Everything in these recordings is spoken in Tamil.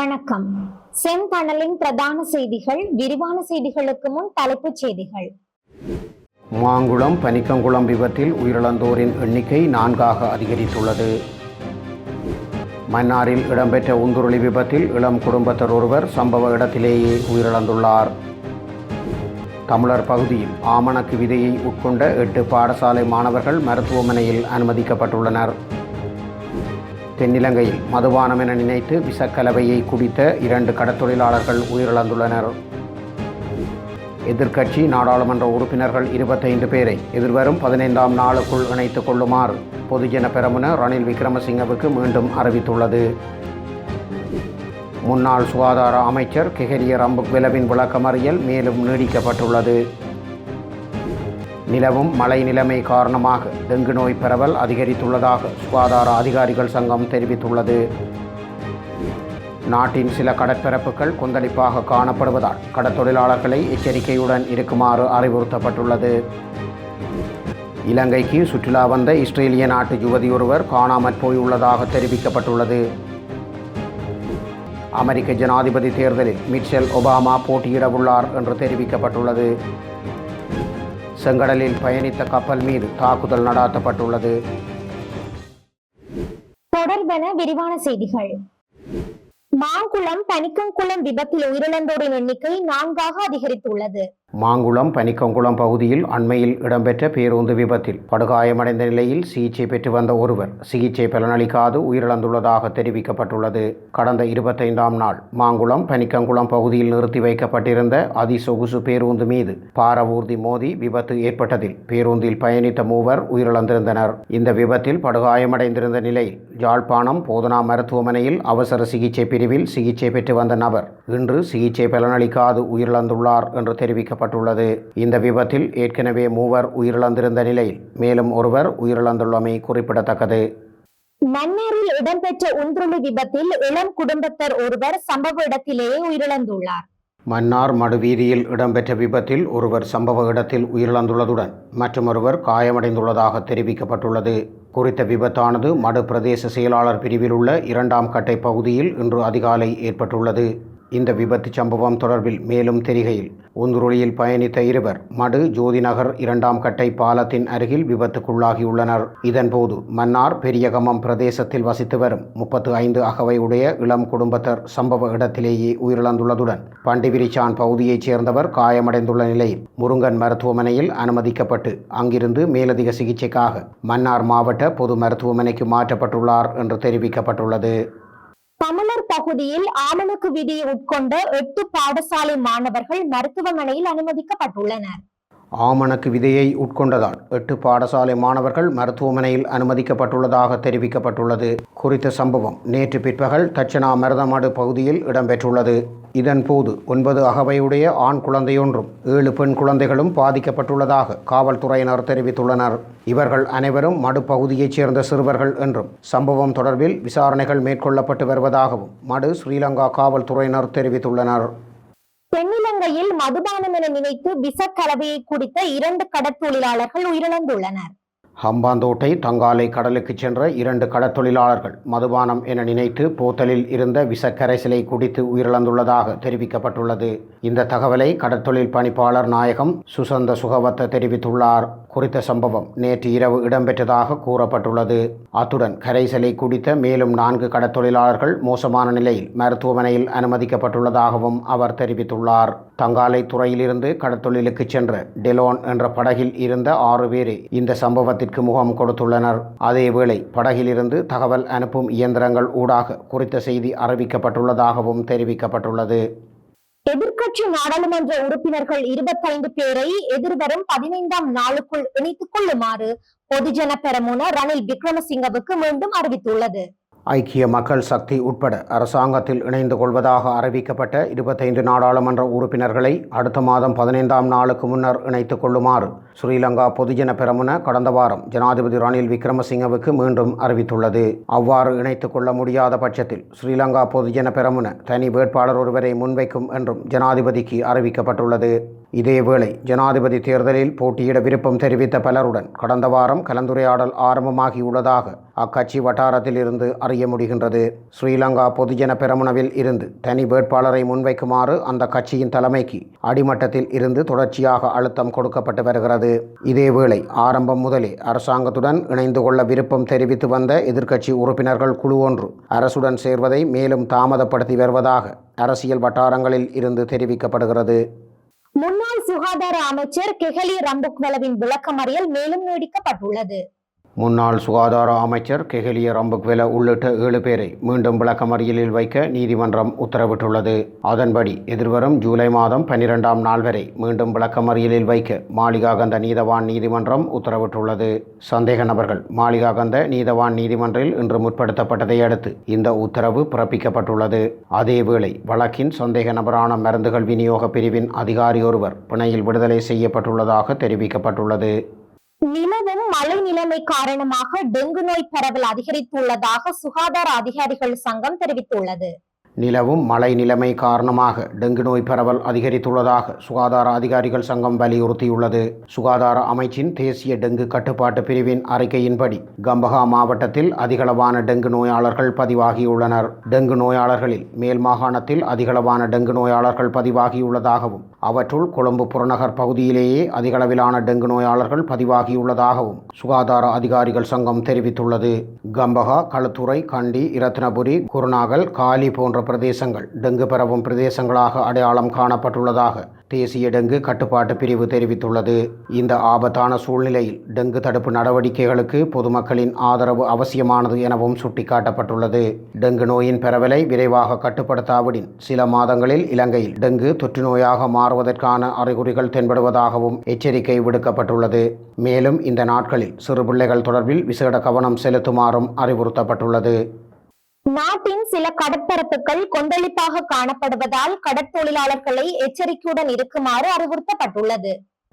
வணக்கம். செந்தணலின் பிரதான செய்திகள் விரிவான செய்திகளுக்கு முன் தலைப்புச் செய்திகள். மாங்குளம் பனிக்கங்குளம் விபத்தில் உயிரிழந்தோரின் எண்ணிக்கை நான்காக அதிகரித்துள்ளது. மன்னாரில் இடம்பெற்ற உந்துருளி விபத்தில் இளம் குடும்பத்தர் ஒருவர் சம்பவ இடத்திலேயே உயிரிழந்துள்ளார். தமிழர் பகுதியில் ஆமணக்கு விதையை உட்கொண்ட எட்டு பாடசாலை மாணவர்கள் மருத்துவமனையில் அனுமதிக்கப்பட்டுள்ளனர். தென்னிலங்கையில் மதுபானம் என நினைத்து விஷக்கலவையை குடித்த இரண்டு கடத்தொழிலாளர்கள் உயிரிழந்துள்ளனர். எதிர்க்கட்சி நாடாளுமன்ற உறுப்பினர்கள் இருபத்தைந்து பேரை எதிர்வரும் பதினைந்தாம் நாளுக்குள் இணைத்துக் கொள்ளுமாறு பொதுஜன பெரமுன ரணில் விக்ரமசிங்கவுக்கு மீண்டும் அறிவித்துள்ளது. முன்னாள் சுகாதார அமைச்சர் கெஹரிய ரம்புக்வெலவின் விளக்கமறியல் மேலும் நீடிக்கப்பட்டுள்ளது. நிலவும் மழை நிலைமை காரணமாக டெங்கு நோய் பரவல் அதிகரித்துள்ளதாக சுகாதார அதிகாரிகள் சங்கம் தெரிவித்துள்ளது. நாட்டின் சில கடற்பரப்புகள் கொந்தளிப்பாக காணப்படுவதால் கடற்தொழிலாளர்களை எச்சரிக்கையுடன் இருக்குமாறு அறிவுறுத்தப்பட்டுள்ளது. இலங்கைக்கு சுற்றுலா வந்த இஸ்ரேலிய நாட்டு யுவதியொருவர் காணாமற் போயுள்ளதாக தெரிவிக்கப்பட்டுள்ளது. அமெரிக்க ஜனாதிபதி தேர்தலில் மிச்சல் ஒபாமா போட்டியிடவுள்ளார் என்று தெரிவிக்கப்பட்டுள்ளது. செங்கடலில் பயணித்த கப்பல் மீது தாக்குதல் நடாத்தப்பட்டுள்ளது. தொடர்பென விரிவான செய்திகள். மாங்குளம் பனிக்கங்குளம் விபத்தில் உயிரிழந்தோரின் எண்ணிக்கை நான்காக அதிகரித்துள்ளது. மாங்குளம் பனிக்கங்குளம் பகுதியில் அண்மையில் இடம்பெற்ற பேருந்து விபத்தில் படுகாயமடைந்த நிலையில் சிகிச்சை பெற்று வந்த ஒருவர் சிகிச்சை பலனளிக்காது உயிரிழந்துள்ளதாக தெரிவிக்கப்பட்டுள்ளது. கடந்த இருபத்தைந்தாம் நாள் மாங்குளம் பனிக்கங்குளம் பகுதியில் நிறுத்தி வைக்கப்பட்டிருந்த அதிசொகுசு பேருந்து மீது பாரவூர்தி மோதி விபத்து ஏற்பட்டதில் பேருந்தில் பயணித்த மூவர் உயிரிழந்திருந்தனர். இந்த விபத்தில் படுகாயமடைந்திருந்த நிலையில் யாழ்ப்பாணம் போதனா மருத்துவமனையில் அவசர சிகிச்சை பிரிவில் சிகிச்சை பெற்று வந்த நபர் இன்று சிகிச்சை பலனளிக்காது உயிரிழந்துள்ளார் என்று தெரிவிக்கப்பட்டுள்ளது இந்த விபத்தில் ஏற்கனவே மூவர் உயிரிழந்திருந்த நிலையில் மேலும் ஒருவர் உயிரிழந்துள்ளமை குறிப்பிடத்தக்கது. மன்னாரில் இடம்பெற்ற உந்துருளி விபத்தில் இளம் குடும்பத்தர் ஒருவர் சம்பவ இடத்திலேயே உயிரிழந்துள்ளார். மன்னார் மடுவீதியில் இடம்பெற்ற விபத்தில் ஒருவர் சம்பவ இடத்தில் உயிரிழந்துள்ளதுடன் மற்றொருவர் காயமடைந்துள்ளதாக தெரிவிக்கப்பட்டுள்ளது. குறித்த விபத்தானது மடு பிரதேச செயலாளர் பிரிவில் உள்ள இரண்டாம் கட்டை பகுதியில் இன்று அதிகாலை ஏற்பட்டுள்ளது. இந்த விபத்து சம்பவம் தொடர்பில் மேலும் தெரிகையில் உந்துருளியில் பயணித்த இருவர் மடு ஜோதிநகர் இரண்டாம் கட்டை பாலத்தின் அருகில் விபத்துக்குள்ளாகியுள்ளனர். இதன்போது மன்னார் பெரியகமம் பிரதேசத்தில் வசித்து வரும் முப்பத்து ஐந்து அகவை உடைய இளம் குடும்பத்தர் சம்பவ இடத்திலேயே உயிரிழந்துள்ளதுடன் பண்டிவிரிச்சான் பகுதியைச் சேர்ந்தவர் காயமடைந்துள்ள நிலையில் முருங்கன் மருத்துவமனையில் அனுமதிக்கப்பட்டு அங்கிருந்து மேலதிக சிகிச்சைக்காக மன்னார் மாவட்ட பொது மருத்துவமனைக்கு மாற்றப்பட்டுள்ளார் என்று தெரிவிக்கப்பட்டுள்ளது. தமிழர் பகுதியில் ஆமணக்கு விதியை உட்கொண்ட எட்டு பாடசாலை மாணவர்கள் மருத்துவமனையில் அனுமதிக்கப்பட்டுள்ளனர். ஆமணக்கு விதையை உட்கொண்டதால் எட்டு பாடசாலை மாணவர்கள் மருத்துவமனையில் அனுமதிக்கப்பட்டுள்ளதாக தெரிவிக்கப்பட்டுள்ளது. குறித்த சம்பவம் நேற்று பிற்பகல் தட்சணா மருதமாடு பகுதியில் இடம்பெற்றுள்ளது. இதன்போது ஒன்பது அகவையுடைய ஆண் குழந்தையொன்றும் ஏழு பெண் குழந்தைகளும் பாதிக்கப்பட்டுள்ளதாக காவல்துறையினர் தெரிவித்துள்ளனர். இவர்கள் அனைவரும் மடு பகுதியைச் சேர்ந்த சிறுவர்கள் என்றும் சம்பவம் தொடர்பில் விசாரணைகள் மேற்கொள்ளப்பட்டு வருவதாகவும் மடு ஸ்ரீலங்கா காவல்துறையினர் தெரிவித்துள்ளனர். தென்னிலங்கையில் மதுபானம் என நினைத்து விச கலவையை குடித்த இரண்டு கடற்தொழிலாளர்கள் உயிரிழந்துள்ளனர். ஹம்பாந்தோட்டை தங்காலை கடலுக்கு சென்ற இரண்டு கடற்தொழிலாளர்கள் மதுபானம் என நினைத்து போத்தலில் இருந்த விஷக்கரைசலை குடித்து உயிரிழந்துள்ளதாக தெரிவிக்கப்பட்டுள்ளது. இந்த தகவலை கடற்தொழில் பணிப்பாளர் நாயகம் சுசந்த சுகவத்த தெரிவித்துள்ளார். குறித்த சம்பவம் நேற்று இரவு இடம்பெற்றதாக கூறப்பட்டுள்ளது. அத்துடன் கரைசலை குடித்த மேலும் நான்கு கடற்தொழிலாளர்கள் மோசமான நிலையில் மருத்துவமனையில் அனுமதிக்கப்பட்டுள்ளதாகவும் அவர் தெரிவித்துள்ளார். தங்காலை துறையிலிருந்து கடற்தொழிலுக்கு சென்ற டெலோன் என்ற படகில் இருந்த ஆறு பேரே இந்த சம்பவத்திற்கு முகம் கொடுத்துள்ளனர். அதேவேளை படகிலிருந்து தகவல் அனுப்பும் இயந்திரங்கள் ஊடாக குறித்த செய்தி அறிவிக்கப்பட்டுள்ளதாகவும் தெரிவிக்கப்பட்டுள்ளது. எதிர்க்கட்சி நாடாளுமன்ற உறுப்பினர்கள் இருபத்தைந்து பேரை எதிர்வரும் பதினைந்தாம் நாளுக்குள் இணைத்துக் கொள்ளுமாறு பொதுஜன பெரமுன ரணில் விக்ரமசிங்கவுக்கு மீண்டும் அறிவித்துள்ளது. ஐக்கிய மக்கள் சக்தி உட்பட அரசாங்கத்தில் இணைந்து கொள்வதாக அறிவிக்கப்பட்ட இருபத்தைந்து நாடாளுமன்ற உறுப்பினர்களை அடுத்த மாதம் பதினைந்தாம் நாளுக்கு முன்னர் இணைத்துக் கொள்ளுமாறு ஸ்ரீலங்கா பொதுஜன பெரமுன கடந்த வாரம் ஜனாதிபதி ரணில் விக்ரமசிங்கவுக்கு மீண்டும் அறிவித்துள்ளது. அவ்வாறு இணைத்துக் கொள்ள முடியாத பட்சத்தில் ஸ்ரீலங்கா பொதுஜன பெரமுன தனி வேட்பாளர் ஒருவரை முன்வைக்கும் என்றும் ஜனாதிபதிக்கு அறிவிக்கப்பட்டுள்ளது. இதேவேளை ஜனாதிபதி தேர்தலில் போட்டியிட விருப்பம் தெரிவித்த பலருடன் கடந்த வாரம் கலந்துரையாடல் ஆரம்பமாகியுள்ளதாக அக்கட்சி வட்டாரத்தில் இருந்து அறிய முடிகின்றது. ஸ்ரீலங்கா பொதுஜன பெரமுனவில் இருந்து தனி வேட்பாளரை முன்வைக்குமாறு அந்த கட்சியின் தலைமைக்கு அடிமட்டத்தில் இருந்து தொடர்ச்சியாக அழுத்தம் கொடுக்கப்பட்டு வருகிறது. இதேவேளை ஆரம்பம் முதலே அரசாங்கத்துடன் இணைந்து கொள்ள விருப்பம் தெரிவித்து வந்த எதிர்க்கட்சி உறுப்பினர்கள் குழு ஒன்று அரசுடன் சேர்வதை மேலும் தாமதப்படுத்தி வருவதாக அரசியல் வட்டாரங்களில் இருந்து தெரிவிக்கப்படுகிறது. முன்னாள் சுகாதார அமைச்சர் கெஹலி ரம்புக்வெலவின் விளக்கமறியல் மேலும் நீடிக்கப்பட்டுள்ளது. முன்னாள் சுகாதார அமைச்சர் கெஹலிய ரம்புக்வெல உள்ளிட்ட ஏழு பேரை மீண்டும் விளக்கமறியலில் வைக்க நீதிமன்றம் உத்தரவிட்டுள்ளது. அதன்படி எதிர்வரும் ஜூலை மாதம் பனிரெண்டாம் நாள் வரை மீண்டும் விளக்கமறியலில் வைக்க மாளிகாகந்த நீதவான் நீதிமன்றம் உத்தரவிட்டுள்ளது. சந்தேக நபர்கள் மாளிகாகந்த நீதவான் நீதிமன்றில் இன்று முற்படுத்தப்பட்டதை அடுத்து இந்த உத்தரவு பிறப்பிக்கப்பட்டுள்ளது. அதேவேளை வழக்கின் சந்தேக நபரான மருந்துகள் விநியோக பிரிவின் அதிகாரி ஒருவர் பிணையில் விடுதலை செய்யப்பட்டுள்ளதாக தெரிவிக்கப்பட்டுள்ளது. நிலவும் மழை நிலைமை காரணமாக டெங்கு நோய் பரவல் அதிகரித்துள்ளதாக சுகாதார அதிகாரிகள் சங்கம் தெரிவித்துள்ளது. நிலவும் மழை நிலைமை காரணமாக டெங்கு நோய் பரவல் அதிகரித்துள்ளதாக சுகாதார அதிகாரிகள் சங்கம் வலியுறுத்தியுள்ளது. சுகாதார அமைச்சின் தேசிய டெங்கு கட்டுப்பாட்டு பிரிவின் அறிக்கையின்படி கம்பஹா மாவட்டத்தில் அதிகளவான டெங்கு நோயாளர்கள் பதிவாகியுள்ளனர். டெங்கு நோயாளர்களில் மேல் மாகாணத்தில் அதிகளவான டெங்கு நோயாளர்கள் பதிவாகியுள்ளதாகவும் அவற்றுள் கொழும்பு புறநகர் பகுதியிலேயே அதிகளவிலான டெங்கு நோயாளர்கள் பதிவாகியுள்ளதாகவும் சுகாதார அதிகாரிகள் சங்கம் தெரிவித்துள்ளது. கம்பஹா களுத்துறை கண்டி இரத்னபுரி குருநாகல் காலி போன்ற பிரதேசங்கள் டெங்கு பரவும் பிரதேசங்களாக அடையாளம் காணப்பட்டுள்ளதாக தேசிய டெங்கு கட்டுப்பாட்டு பிரிவு தெரிவித்துள்ளது. இந்த ஆபத்தான சூழ்நிலையில் டெங்கு தடுப்பு நடவடிக்கைகளுக்கு பொதுமக்களின் ஆதரவு அவசியமானது எனவும் சுட்டிக்காட்டப்பட்டுள்ளது. டெங்கு நோயின் பரவலை விரைவாக கட்டுப்படுத்தாவிடின் சில மாதங்களில் இலங்கையில் டெங்கு தொற்று நோயாக மாறுவதற்கான அறிகுறிகள் தென்படுவதாகவும் எச்சரிக்கை விடுக்கப்பட்டுள்ளது. மேலும் இந்த நாட்களில் சிறு பிள்ளைகள் தொடர்பில் விசேட கவனம் செலுத்துமாறும் அறிவுறுத்தப்பட்டுள்ளது. நாட்டின் சில கடற்பரப்புகள் கொந்தளிப்பாக காணப்படுவதால் கடற்தொழிலாளர்களை எச்சரிக்கையுடன் இருக்குமாறு அறிவுறுத்தப்பட்டுள்ளது.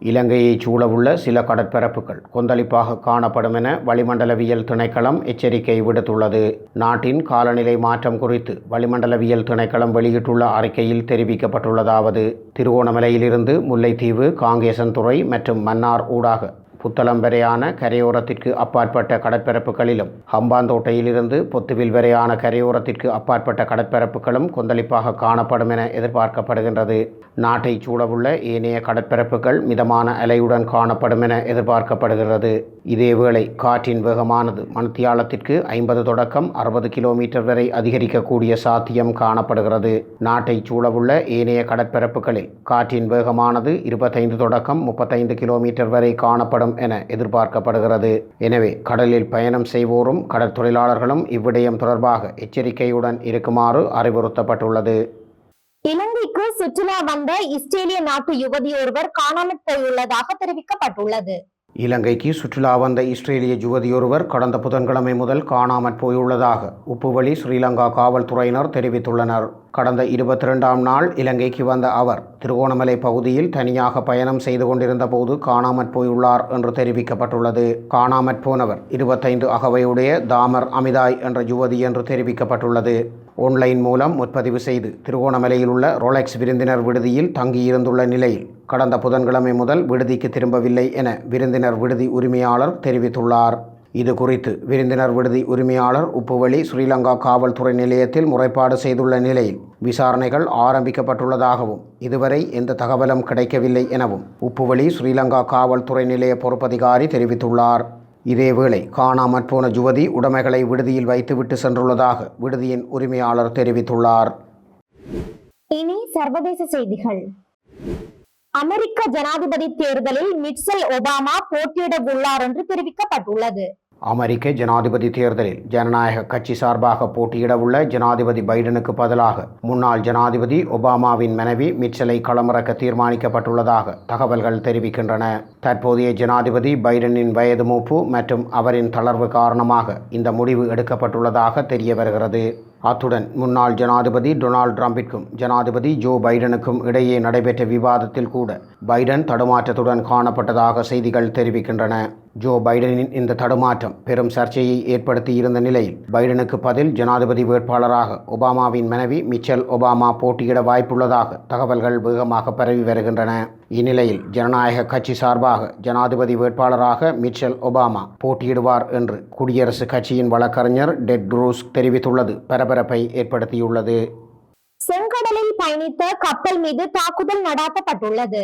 இலங்கையைச் சூழவுள்ள சில கடற்பரப்புகள் கொந்தளிப்பாக காணப்படும் என வளிமண்டலவியல் திணைக்களம் எச்சரிக்கை விடுத்துள்ளது. நாட்டின் காலநிலை மாற்றம் குறித்து வளிமண்டலவியல் திணைக்களம் வெளியிட்டுள்ள அறிக்கையில் தெரிவிக்கப்பட்டுள்ளதாவது. திருகோணமலையிலிருந்து முல்லைத்தீவு காங்கேசன்துறை மற்றும் மன்னார் ஊடாக புத்தளம் வரையான கரையோரத்திற்கு அப்பாற்பட்ட கடற்பரப்புகளிலும் ஹம்பாந்தோட்டையிலிருந்து பொத்துவில் வரையான கரையோரத்திற்கு அப்பாற்பட்ட கடற்பரப்புகளும் கொந்தளிப்பாக காணப்படும் என எதிர்பார்க்கப்படுகின்றது. நாட்டை சூழவுள்ள ஏனைய கடற்பரப்புகள் மிதமான அலையுடன் காணப்படும் என எதிர்பார்க்கப்படுகிறது. இதேவேளை காற்றின் வேகமானது மணித்தியாலத்திற்கு ஐம்பது தொடக்கம் அறுபது கிலோமீட்டர் வரை அதிகரிக்கக்கூடிய சாத்தியம் காணப்படுகிறது. நாட்டை சூழவுள்ள ஏனைய கடற்பரப்புகளில் காற்றின் வேகமானது இருபத்தைந்து தொடக்கம் முப்பத்தைந்து கிலோமீட்டர் வரை காணப்படும் என எதிர்பார்க்கப்படுகிறது. எனவே கடலில் பயணம் செய்வோரும் கடற்தொழிலாளர்களும் இவ்விடயம் தொடர்பாக எச்சரிக்கையுடன் இருக்குமாறு அறிவுறுத்தப்பட்டுள்ளது. இலங்கைக்கு சுற்றுலா வந்த இஸ்ரேலிய நாட்டு யுவதி ஒருவர் காணாமல் போயுள்ளதாக தெரிவிக்கப்பட்டுள்ளது. இலங்கைக்கு சுற்றுலா வந்த இஸ்ரேலிய யுவதியொருவர் கடந்த புதன்கிழமை முதல் காணாமற் போயுள்ளதாக உப்புவழி ஸ்ரீலங்கா காவல்துறையினர் தெரிவித்துள்ளனர். கடந்த இருபத்தி ரெண்டாம் நாள் இலங்கைக்கு வந்த அவர் திருகோணமலை பகுதியில் தனியாக பயணம் செய்து கொண்டிருந்த போது காணாமற் போயுள்ளார் என்று தெரிவிக்கப்பட்டுள்ளது. காணாமற் போனவர் இருபத்தைந்து அகவையுடைய தாமர் அமிதாய் என்ற யுவதி என்று தெரிவிக்கப்பட்டுள்ளது. ஆன்லைன் மூலம் முற்பதிவு செய்து திருகோணமலையில் உள்ள ரோலெக்ஸ் விருந்தினர் விடுதியில் தங்கியிருந்துள்ள நிலையில் கடந்த புதன்கிழமை முதல் விடுதிக்கு திரும்பவில்லை என விருந்தினர் விடுதி உரிமையாளர் தெரிவித்துள்ளார். இது குறித்து விருந்தினர் விடுதி உரிமையாளர் உப்புவழி ஸ்ரீலங்கா காவல்துறை நிலையத்தில் முறைப்பாடு செய்துள்ள நிலையில் விசாரணைகள் ஆரம்பிக்கப்பட்டுள்ளதாகவும் இதுவரை எந்த தகவலும் கிடைக்கவில்லை எனவும் உப்புவழி ஸ்ரீலங்கா காவல்துறை நிலைய பொறுப்பதிகாரி தெரிவித்துள்ளார். இதேவேளை காணாமற் போன யுவதி உடைமைகளை விடுதியில் வைத்துவிட்டு சென்றுள்ளதாக விடுதியின் உரிமையாளர் தெரிவித்துள்ளார். இனி சர்வதேச செய்திகள். அமெரிக்க ஜனாதிபதி தேர்தலில் மிட்சல் ஒபாமா போட்டியிட உள்ளார் என்று தெரிவிக்கப்பட்டுள்ளது. அமெரிக்க ஜனாதிபதி தேர்தலில் ஜனநாயக கட்சி சார்பாக போட்டியிடவுள்ள ஜனாதிபதி பைடனுக்கு பதிலாக முன்னாள் ஜனாதிபதி ஒபாமாவின் மனைவி மிச்சலை களமிறக்க தீர்மானிக்கப்பட்டுள்ளதாக தகவல்கள் தெரிவிக்கின்றன. தற்போதைய ஜனாதிபதி பைடனின் வயது மூப்பு மற்றும் அவரின் தளர்வு காரணமாக இந்த முடிவு எடுக்கப்பட்டுள்ளதாக தெரிய வருகிறது. அத்துடன் முன்னாள் ஜனாதிபதி டொனால்ட் ட்ரம்பிற்கும் ஜனாதிபதி ஜோ பைடனுக்கும் இடையே நடைபெற்ற விவாதத்தில் கூட பைடன் தடுமாற்றத்துடன் காணப்பட்டதாக செய்திகள் தெரிவிக்கின்றன. ஜோ பைடனின் இந்த தடுமாற்றம் பெரும் சர்ச்சையை ஏற்படுத்தி இருந்த நிலையில் பைடனுக்கு பதில் ஜனாதிபதி வேட்பாளராக ஒபாமாவின் மனைவி மிச்சல் ஒபாமா போட்டியிட வாய்ப்புள்ளதாக தகவல்கள் வேகமாக பரவி வருகின்றன. இந்நிலையில் ஜனநாயக கட்சி சார்பாக ஜனாதிபதி வேட்பாளராக மிச்சல் ஒபாமா போட்டியிடுவார் என்று குடியரசுக் கட்சியின் வழக்கறிஞர் டெட் ட்ரூஸ் தெரிவித்துள்ளது. பரபரப்பை ஏற்படுத்தியுள்ளது. செங்கடலில் பயணித்த கப்பல் மீது தாக்குதல் நடாத்தப்பட்டுள்ளது.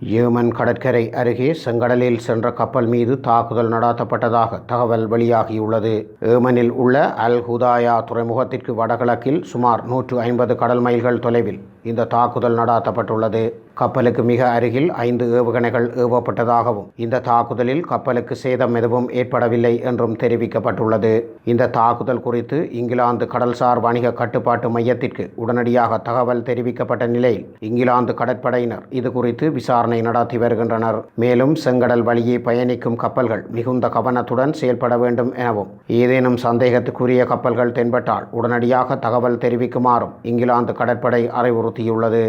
ஏமன் கடற்கரை அருகே செங்கடலில் சென்ற கப்பல் மீது தாக்குதல் நடாத்தப்பட்டதாக தகவல் வெளியாகியுள்ளது. ஏமனில் உள்ள அல் ஹுதாயா துறைமுகத்திற்கு வடகிழக்கில் சுமார் நூற்று ஐம்பது கடல் மைல்கள் தொலைவில் இந்த தாக்குதல் நடாத்தப்பட்டுள்ளது. கப்பலுக்கு மிக அருகில் ஐந்து ஏவுகணைகள் ஏவப்பட்டதாகவும் இந்த தாக்குதலில் கப்பலுக்கு சேதம் எதுவும் ஏற்படவில்லை என்றும் தெரிவிக்கப்பட்டுள்ளது. இந்த தாக்குதல் குறித்து இங்கிலாந்து கடல்சார் வணிக கட்டுப்பாட்டு மையத்திற்கு உடனடியாக தகவல் தெரிவிக்கப்பட்ட நிலையில் இங்கிலாந்து கடற்படையினர் இது குறித்து விசாரணை நடத்தி வருகின்றனர். மேலும் செங்கடல் வழியே பயணிக்கும் கப்பல்கள் மிகுந்த கவனத்துடன் செயல்பட வேண்டும் எனவும் ஏதேனும் சந்தேகத்துக்குரிய கப்பல்கள் தென்பட்டால் உடனடியாக தகவல் தெரிவிக்குமாறும் இங்கிலாந்து கடற்படை வலியுறுத்தியுள்ளது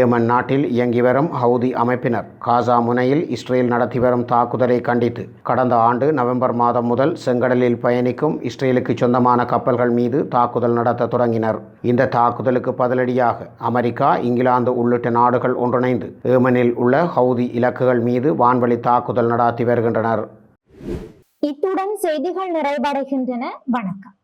ஏமன் நாட்டில் இயங்கி வரும் ஹவுதி அமைப்பினர் காசா முனையில் இஸ்ரேல் நடத்தி வரும் தாக்குதலை கண்டித்து கடந்த ஆண்டு நவம்பர் மாதம் முதல் செங்கடலில் பயணிக்கும் இஸ்ரேலுக்கு சொந்தமான கப்பல்கள் மீது தாக்குதல் நடத்த தொடங்கினர். இந்த தாக்குதலுக்கு பதிலடியாக அமெரிக்கா இங்கிலாந்து உள்ளிட்ட நாடுகள் ஒன்றிணைந்து ஏமனில் உள்ள ஹவுதி இலக்குகள் மீது வான்வழி தாக்குதல் நடாத்தி வருகின்றனர். இத்துடன் செய்திகள் நிறைவடைகின்றன. வணக்கம்.